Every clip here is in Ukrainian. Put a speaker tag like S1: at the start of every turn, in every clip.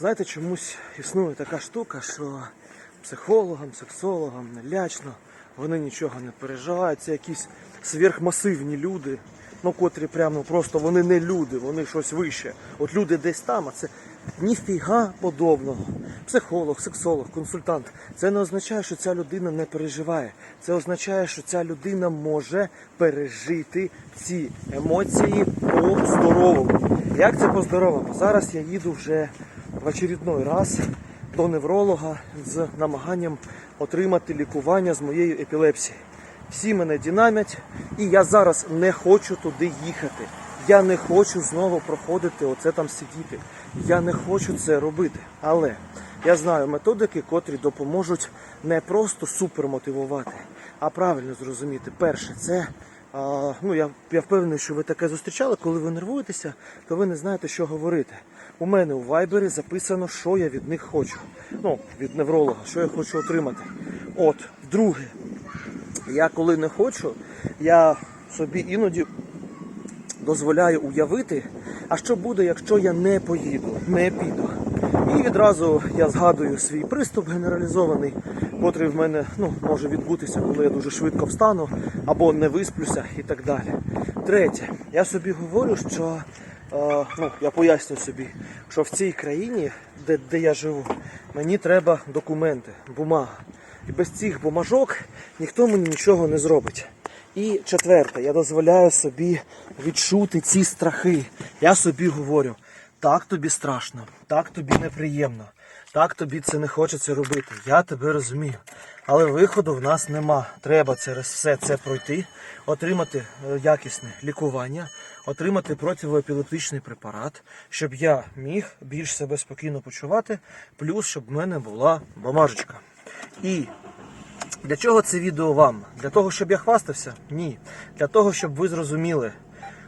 S1: Знаєте, чомусь існує така штука, що психологам, сексологам лячно, вони нічого не переживають. Це якісь сверхмасивні люди, ну котрі прямо просто вони не люди, вони щось вище. От люди десь там, а це ніфіга подобного. Психолог, сексолог, консультант. Це не означає, що ця людина не переживає. Це означає, що ця людина може пережити ці емоції по-здоровому. Як це по-здоровому? Зараз я їду вже в очередной раз до невролога з намаганням отримати лікування з моєї епілепсії. Всі мене динамять, і я зараз не хочу туди їхати. Я не хочу знову проходити оце там сидіти. Я не хочу це робити. Але я знаю методики, котрі допоможуть не просто супермотивувати, а правильно зрозуміти. Перше, це а, ну я, я впевнений, що ви таке зустрічали, коли ви нервуєтеся, то ви не знаєте, що говорити. У мене у вайбері записано, що я від них хочу. Ну, від невролога, що я хочу отримати. От, друге, я коли не хочу, я собі іноді дозволяю уявити, а що буде, якщо я не поїду, не піду. І відразу я згадую свій приступ генералізований, котрий в мене ну, може відбутися, коли я дуже швидко встану або не висплюся і так далі. Третє, я собі говорю, що е, ну, я поясню собі, що в цій країні, де, де я живу, мені треба документи, бумага. І без цих бумажок ніхто мені нічого не зробить. І четверте, я дозволяю собі відчути ці страхи. Я собі говорю, так тобі страшно, так тобі неприємно, так тобі це не хочеться робити. Я тебе розумію. Але виходу в нас нема. Треба через все це пройти, отримати е, якісне лікування, отримати противоепілептичний препарат, щоб я міг більш себе спокійно почувати, плюс щоб в мене була бумажечка. І для чого це відео вам? Для того, щоб я хвастався? Ні. Для того, щоб ви зрозуміли,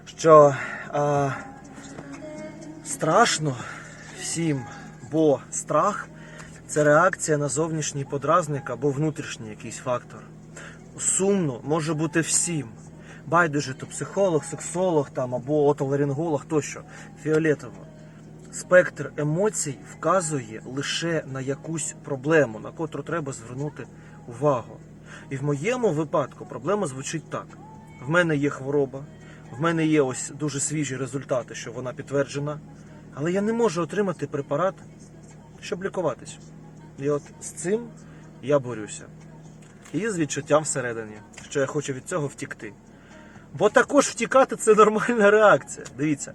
S1: що а, страшно всім, бо страх це реакція на зовнішній подразник або внутрішній якийсь фактор. Сумно може бути всім. Байдуже, то психолог, сексолог там або отоларинголог тощо. Фіолетово. Спектр емоцій вказує лише на якусь проблему, на котру треба звернути увагу. І в моєму випадку проблема звучить так: в мене є хвороба, в мене є ось дуже свіжі результати, що вона підтверджена, але я не можу отримати препарат, щоб лікуватись. І от з цим я борюся. І з відчуттям всередині, що я хочу від цього втікти. Бо також втікати це нормальна реакція. Дивіться,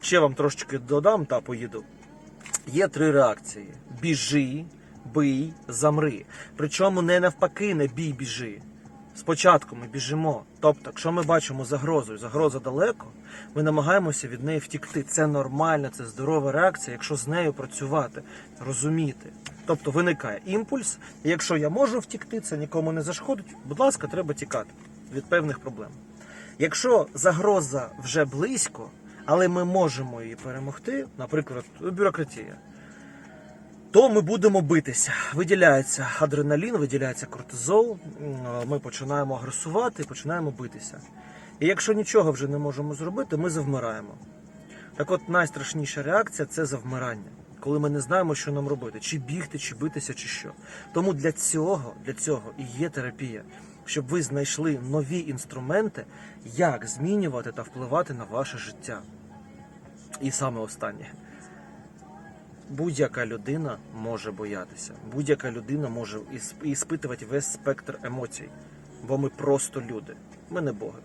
S1: ще вам трошечки додам та поїду. Є три реакції: біжи, бий, замри. Причому не навпаки, не бій, біжи. Спочатку ми біжимо. Тобто, якщо ми бачимо загрозу, і загроза далеко, ми намагаємося від неї втікти. Це нормальна, це здорова реакція, якщо з нею працювати, розуміти. Тобто виникає імпульс, і якщо я можу втікти, це нікому не зашкодить. Будь ласка, треба тікати від певних проблем. Якщо загроза вже близько, але ми можемо її перемогти, наприклад, бюрократія, то ми будемо битися. Виділяється адреналін, виділяється кортизол, ми починаємо агресувати, починаємо битися. І якщо нічого вже не можемо зробити, ми завмираємо. Так от найстрашніша реакція це завмирання, коли ми не знаємо, що нам робити, чи бігти, чи битися, чи що. Тому для цього, для цього і є терапія, щоб ви знайшли нові інструменти, як змінювати та впливати на ваше життя. І саме останнє. Будь-яка людина може боятися, будь-яка людина може ісп- іспитувати весь спектр емоцій, бо ми просто люди, ми не боги.